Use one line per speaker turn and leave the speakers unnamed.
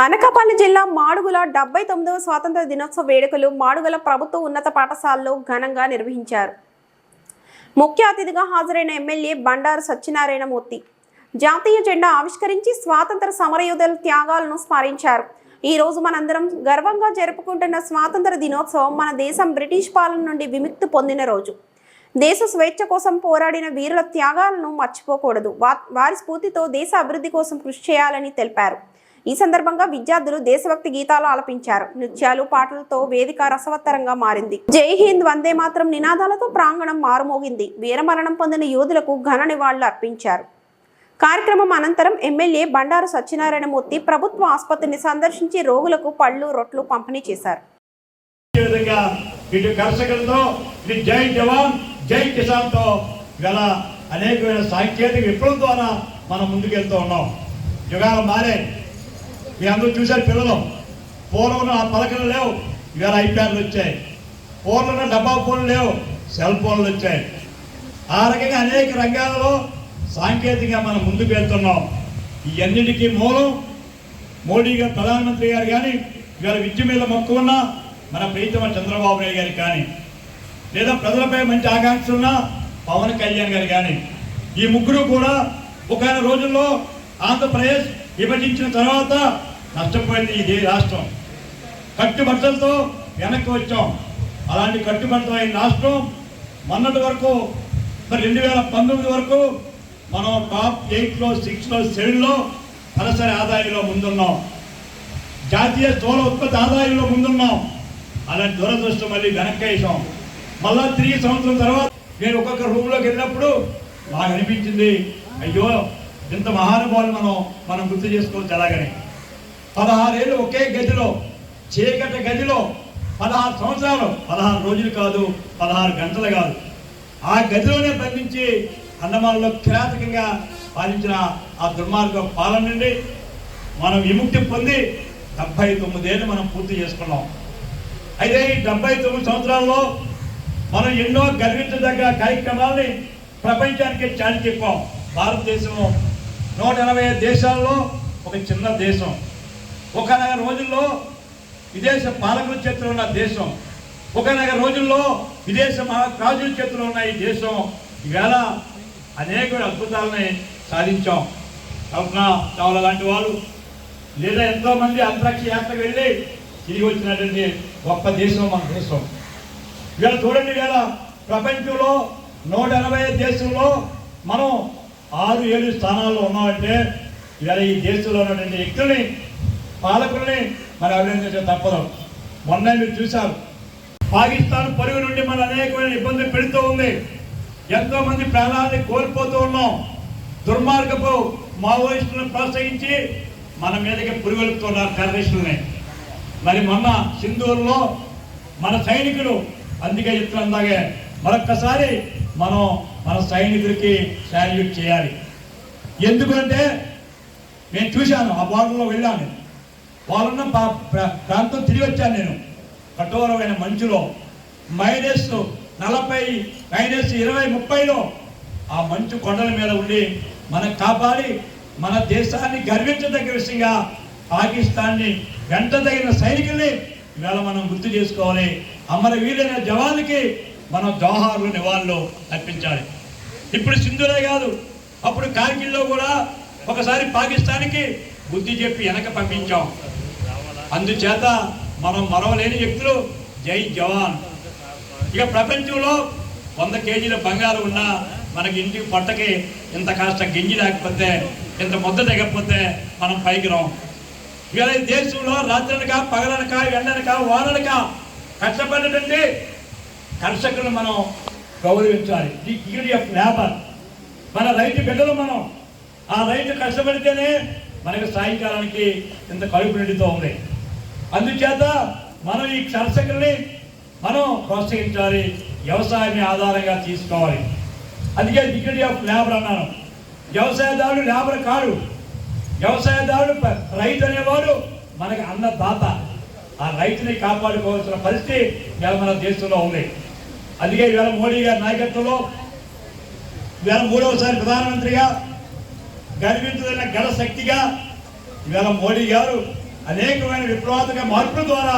అనకాపల్లి జిల్లా మాడుగుల డెబ్బై తొమ్మిదవ స్వాతంత్ర దినోత్సవ వేడుకలు మాడుగుల ప్రభుత్వ ఉన్నత పాఠశాలలో ఘనంగా నిర్వహించారు. ముఖ్య అతిథిగా హాజరైన ఎమ్మెల్యే బండారు సత్యనారాయణమూర్తి జాతీయ జెండా ఆవిష్కరించి స్వాతంత్ర సమరయోధుల త్యాగాలను స్మరించారు. ఈ రోజు మనందరం గర్వంగా జరుపుకుంటున్న స్వాతంత్ర దినోత్సవం మన దేశం బ్రిటిష్ పాలన నుండి విముక్తి పొందిన రోజు. దేశ స్వేచ్ఛ కోసం పోరాడిన వీరుల త్యాగాలను మర్చిపోకూడదు. వారి స్ఫూర్తితో దేశ అభివృద్ధి కోసం కృషి చేయాలని తెలిపారు. ఈ సందర్భంగా విద్యార్థులు దేశభక్తి గీతాలు ఆలపించారు. నృత్యాలు పాటలతో వేదిక రసవత్తరంగా మారింది. జై హింద్ వందే మాత్రం నినాదాలతో ప్రాంగణం మారుమోగింది. వీరమరణం పొందిన యోధులకు ఘన నివాళులు అర్పించారు. కార్యక్రమం అనంతరం ఎమ్మెల్యే బండారు సత్యనారాయణమూర్తి ప్రభుత్వ ఆసుపత్రిని సందర్శించి రోగులకు పళ్ళు రొట్లు పంపిణీ చేశారు.
జై జవాన్ జై గల అనేకమైన సాంకేతిక విప్లవం ద్వారా మనం ముందుకెళ్తూ ఉన్నాం. యుగాలు మారే మీ అందరూ చూశారు పిల్లలు. పూర్వం ఆ పలకలు లేవు. ఇవాళ ఐప్యాడ్లు వచ్చాయి. పూర్వం డబ్బా ఫోన్లు లేవు. సెల్ ఫోన్లు వచ్చాయి. ఆ రకంగా అనేక రంగాలలో సాంకేతికంగా మనం ముందుకు వెళ్తున్నాం. ఇవన్నిటికీ మూలం మోడీ గారు ప్రధానమంత్రి గారు కానీ ఇవాళ విద్య మీద మక్కువ ఉన్న మన ప్రీతమ చంద్రబాబు నాయుడు గారు కానీ లేదా ప్రజలపై మంచి ఆకాంక్ష ఉన్న పవన్ కళ్యాణ్ గారు కానీ ఈ ముగ్గురు కూడా ఒక రోజుల్లో ఆంధ్రప్రదేశ్ విభజించిన తర్వాత నష్టపోయింది ఇది రాష్ట్రం. కట్టుబట్టలతో వెనక్కి వచ్చాం. అలాంటి కట్టుబట్టలు అయిన రాష్ట్రం మొన్నటి వరకు మరి రెండు వేల పంతొమ్మిది వరకు మనం టాప్ ఎయిట్లో సిక్స్లో సెవెన్లో తలసరి ఆదాయంలో ముందున్నాం. జాతీయ స్థూల ఉత్పత్తి ఆదాయంలో ముందున్నాం. అలాంటి దురదృష్టం మళ్ళీ వెనక్కి వేసాం మళ్ళా తిరిగి సంవత్సరం తర్వాత నేను ఒక్కొక్క రూమ్లోకి వెళ్ళినప్పుడు నాకు అనిపించింది. అయ్యో ఇంత మహానుభావులు మనం మనం గుర్తు చేసుకోవచ్చు అలాగనే. పదహారేళ్ళు ఒకే గదిలో చీకటి గదిలో పదహారు సంవత్సరాలు. పదహారు రోజులు కాదు పదహారు గంటలు కాదు. ఆ గదిలోనే బంధించి అండమాన్లో కిరాతకంగా పాలించిన ఆ దుర్మార్గ పాలన నుండి మనం విముక్తి పొంది డెబ్బై తొమ్మిదేళ్ళు మనం పూర్తి చేసుకున్నాం. అయితే ఈ డెబ్బై తొమ్మిది సంవత్సరాల్లో మనం ఎన్నో గర్వించదగ్గ కార్యక్రమాల్ని ప్రపంచానికి చాటి చెప్పాం. భారతదేశం నూట ఎనభై దేశాల్లో ఒక చిన్న దేశం. ఒకనగ రోజుల్లో విదేశ పాలకుల చేతిలో ఉన్న దేశం ఒకనగ రోజుల్లో విదేశ రాజుల చేతిలో ఉన్న ఈ దేశం ఈవేళ అనేక అద్భుతాలని సాధించాం. కల్పన చావల లాంటి వాళ్ళు లేదా ఎంతోమంది అంతరిక్ష యాత్రకు వెళ్ళి తిరిగి వచ్చినటువంటి గొప్ప దేశం మన దేశం. ఇవాళ చూడండి ఇవాళ ప్రపంచంలో నూట ఎనభై ఐదు దేశంలో మనం ఆరు ఏడు స్థానాల్లో ఉన్నామంటే ఇవాళ ఈ దేశంలో ఉన్నటువంటి వ్యక్తుల్ని పాలకుల్ని మనం అభినందించడం తప్పదు. మొన్న మీరు చూశారు. పాకిస్తాన్ పరుగు నుండి మన అనేకమైన ఇబ్బంది పెడుతూ ఉంది. ఎంతో మంది ప్రాణాలని కోల్పోతూ ఉన్నాం. దుర్మార్గపు మావోయిస్టులను ప్రోత్సహించి మన మీదకి పురుగొలుపుతున్నారు టెర్రరిస్టులని. మరి మొన్న సింధూరులో మన సైనికులు అందుకే చెప్తున్నదాగే మరొక్కసారి మనం మన సైనికులకి శాల్యూట్ చేయాలి. ఎందుకంటే నేను చూశాను ఆ బార్డర్లో వెళ్ళాను. వాళ్ళున్న ప్రా- ప్రాంతం తిరిగి వచ్చాను నేను. కఠోరమైన మంచులో మైనస్ నలభై మైనస్ ఇరవై ముప్పైలో ఆ మంచు కొండల మీద ఉండి మనం కాపాడి మన దేశాన్ని గర్వించదగ్గ విషయంగా పాకిస్తాన్ని వెంటదగిన సైనికుల్ని ఇవాళ మనం గుర్తు చేసుకోవాలి. అమర వీలైన జవాన్కి మనం జోహార్లు నివాళులు అర్పించాలి. ఇప్పుడు సింధులే కాదు అప్పుడు కార్గిల్లో కూడా ఒకసారి పాకిస్తాన్కి బుద్ధి చెప్పి వెనక పంపించాం. అందుచేత మనం మరవలేని వ్యక్తులు. జై జవాన్. ఇక ప్రపంచంలో వంద కేజీల బంగారం ఉన్నా మనకి ఇంటికి పొట్టకి ఇంత కాస్త గింజి లేకపోతే ఇంత ముద్ద తెగకపోతే మనం పైకి రాం. ఇవాళ దేశంలో రాత్రనక పగలనక ఎండనక వాననక కష్టపడినటువంటి కర్షకులను మనం గౌరవించాలి. Degree of labour. మన రైతు బిడ్డలు మనం. ఆ రైతు కష్టపడితేనే మనకు సాయంకాలానికి ఇంత కడుపు నిండుతూ ఉంది అందుచేత మనం ఈ కర్షకుల్ని మనం ప్రోత్సహించాలి వ్యవసాయాన్ని ఆధారంగా తీసుకోవాలి. అందుకే డిగ్నిటీ ఆఫ్ లేబర్ అన్నాను. వ్యవసాయదారుడు లేబర్ కాడు. వ్యవసాయదారుడు రైతు అనేవాడు మనకి అన్నదాత ఆ రైతుని కాపాడుకోవాల్సిన పరిస్థితి ఇవాళ మన దేశంలో ఉంది. అందుకే ఇవాళ మోడీ గారి నాయకత్వంలో ఇవాళ మూడవసారి ప్రధానమంత్రిగా గర్వించదగిన గల శక్తిగా ఇవాళ మోడీ గారు అనేకమైన విప్లవాత్మక మార్పుల ద్వారా